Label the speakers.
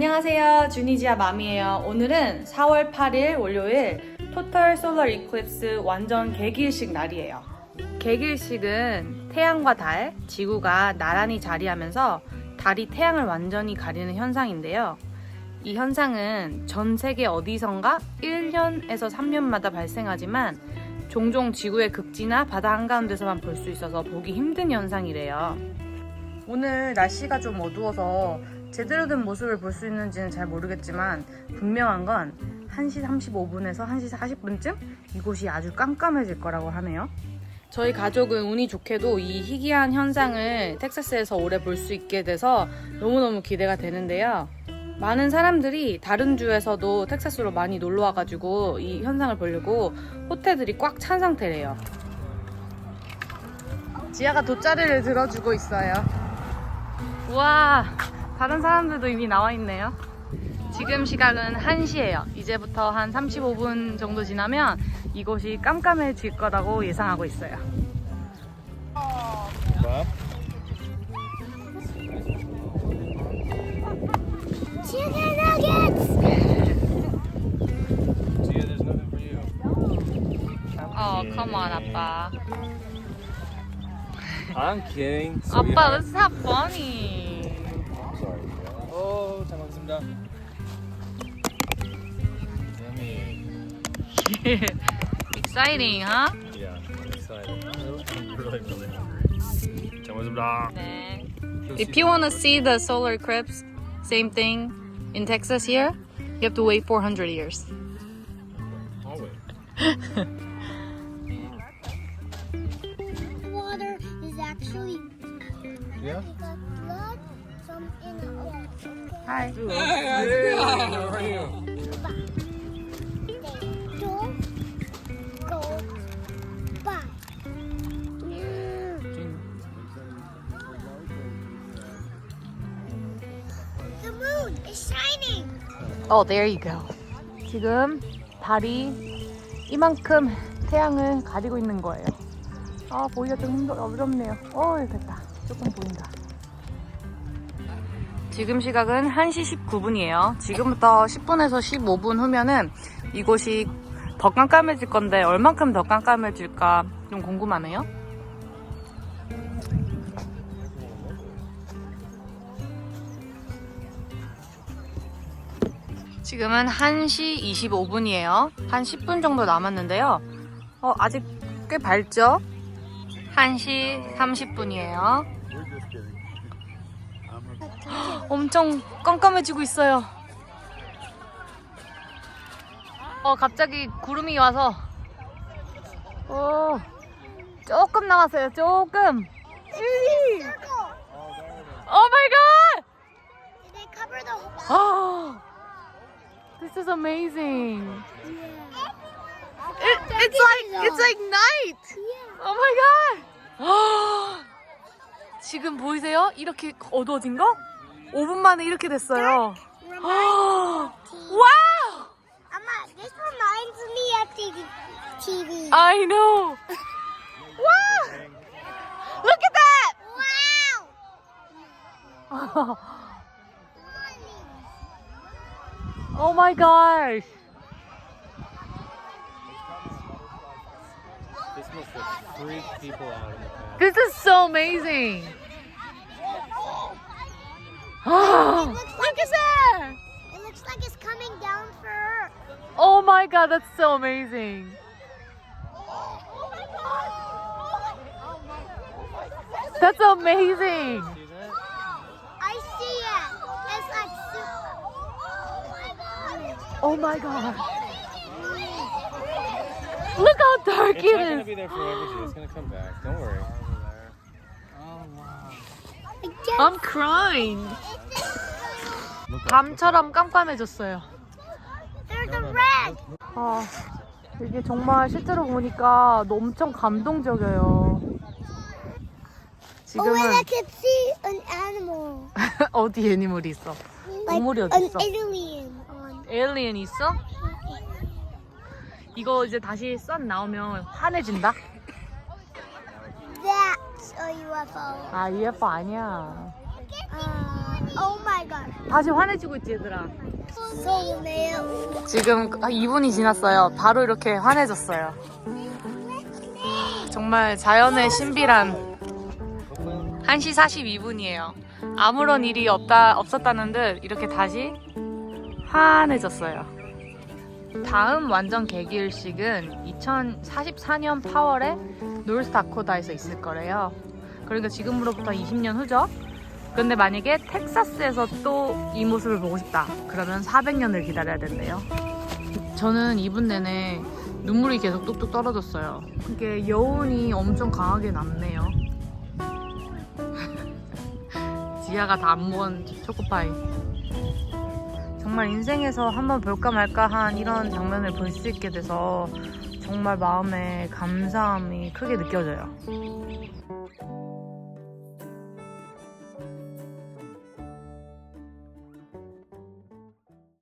Speaker 1: 안녕하세요. 주니지아 맘이에요. 오늘은 4월 8일 월요일 토탈 솔러 이클립스 완전 개기일식 날이에요. 개기일식은 태양과 달, 지구가 나란히 자리하면서 달이 태양을 완전히 가리는 현상인데요. 이 현상은 전 세계 어디선가 1년에서 3년마다 발생하지만 종종 지구의 극지나 바다 한가운데서만 볼 수 있어서 보기 힘든 현상이래요. 오늘 날씨가 좀 어두워서 제대로 된 모습을 볼 수 있는지는 잘 모르겠지만 분명한 건 1시 35분에서 1시 40분쯤 이곳이 아주 깜깜해질 거라고 하네요. 저희 가족은 운이 좋게도 이 희귀한 현상을 텍사스에서 오래 볼수 있게 돼서 너무너무 기대가 되는데요. 많은 사람들이 다른 주에서도 텍사스로 많이 놀러 와가지고 이 현상을 보려고 호텔들이 꽉 찬 상태래요. 지아가 돗자리를 들어주고 있어요. 우와, 다른 사람들도 이미 나와 있네요. 지금 시각은 1시예요. 이제부터 한 35분 정도 지나면 이곳이 깜깜해질 거라고 예상하고 있어요. 어, 컴온 아빠.
Speaker 2: I'm kidding.
Speaker 1: 아빠, that's not funny.
Speaker 2: Yummy.
Speaker 1: exciting, huh?
Speaker 2: Yeah, I'm excited. I'm really, really hungry.
Speaker 1: If you want to see the solar eclipse, same thing in Texas here, you have to wait 400 years.
Speaker 3: Actually.
Speaker 2: Yeah.
Speaker 1: Hi.
Speaker 2: Hey, how are you?
Speaker 1: Oh, there you go. 지금 달이 이만큼 태양을 가리고 있는 거예요. 아, 보기가 좀 힘들, 어렵네요. 어, 됐다. 조금 보인다. 지금 시각은 1시 19분이에요. 지금부터 10분에서 15분 후면은 이곳이 더 깜깜해질 건데 얼만큼 더 깜깜해질까 좀 궁금하네요. 지금은 1시 25분이에요. 한 10분 정도 남았는데요. 어, 아직 꽤 밝죠? 1시 30분이에요. 엄청 깜깜해지고 있어요. 어, 갑자기 구름이 와서. 오, 조금 남았어요. 조금. 오 마이 갓!
Speaker 3: They cover the whole.
Speaker 1: Oh, this is amazing. It, it's like it's like night. Oh my god. 지금 보이세요? 이렇게 어두워진 거? 5분 만에 이렇게 됐어요.
Speaker 3: Reminds
Speaker 1: 와우!
Speaker 3: Amma, this reminds me of the TV.
Speaker 1: I know. wow! Look at that!
Speaker 3: wow!
Speaker 1: oh my gosh.
Speaker 2: This must have freaked people out in the past.
Speaker 1: This is so amazing.
Speaker 3: coming down for her.
Speaker 1: Oh my god, that's so amazing. That's amazing.
Speaker 2: See that?
Speaker 3: I see it. It's like super.
Speaker 1: Oh my god. Look how dark
Speaker 2: It's
Speaker 1: it
Speaker 2: not gonna
Speaker 1: is.
Speaker 2: be there forever, Tia. It's gonna come back. Don't worry.
Speaker 3: I just-
Speaker 1: I'm crying. 밤처럼 깜깜해졌어요. 아, 이게 정말 실제로 보니까 엄청 감동적이에요.
Speaker 3: Oh
Speaker 1: 지금은
Speaker 3: wait, I can see an animal.
Speaker 1: 어디 애니멀이 있어? 동물이 어디
Speaker 3: an
Speaker 1: 있어?
Speaker 3: alien on.
Speaker 1: 에일리언 있어? 이거 이제 다시 선 나오면 환해진다?
Speaker 3: That's a UFO.
Speaker 1: 아 UFO 아니야.
Speaker 3: Uh, oh my god.
Speaker 1: 다시 화내지고 있지 얘들아. 지금 2분이 지났어요. 바로 이렇게 환해졌어요. 정말 자연의 신비란 1시 42분이에요. 아무런 일이 없다, 없었다는 듯 이렇게 다시 환해졌어요. 다음 완전 개기일식은 2044년 8월에 노스다코다에서 있을 거래요. 그러니까 지금으로부터 20년 후죠. 근데 만약에 텍사스에서 또 이 모습을 보고 싶다. 그러면 400년을 기다려야 된대요. 저는 2분 내내 눈물이 계속 뚝뚝 떨어졌어요. 이게 여운이 엄청 강하게 남네요. 지아가 다 안 먹은 초코파이. 정말 인생에서 한번 볼까 말까 한 이런 장면을 볼 수 있게 돼서 정말 마음에 감사함이 크게 느껴져요.